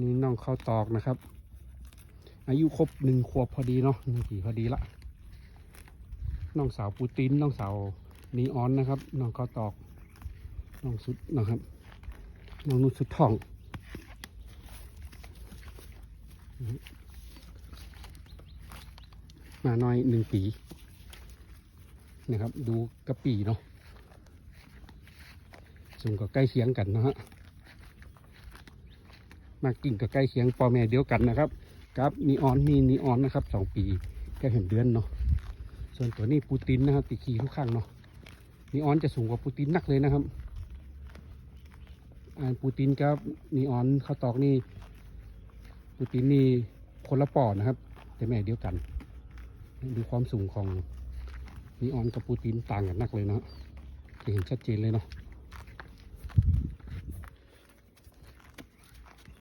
นี่น้องเข้าวตอกนะครับ อายุครบหนึ่งขวบพอดีเนาะหนึ่งปีพอดีละน้องสาวปูตินน้องสาวนีออนนะครับน้องเข้าวตอกน้องสุดนะครับน้องนุ่นสุดทองมาน้อยหนึ่งปีนะครับ ดูกระปีเนาะสูงกับใกล้เคียงกันนะฮะ มากิ่งกับใกล้เคียงพ่อแม่เดียวกันนะครับกับนีออนมีนีออนนะครับสองปีแค่เห็นเดือนเนาะส่วนตัวนี้ปูตินนะครับตีขีทุกข้างเนาะนีออนจะสูงกว่าปูตินนักเลยนะครับอันปูตินกับนีออนเขาตอกนี่ปูตินนี่คนละปอดนะครับ แต่แม่เดียวกันดูความสูงของนีออนกับปูตินต่างกันนักเลยเนาะจะเห็นชัดเจนเลยเนาะ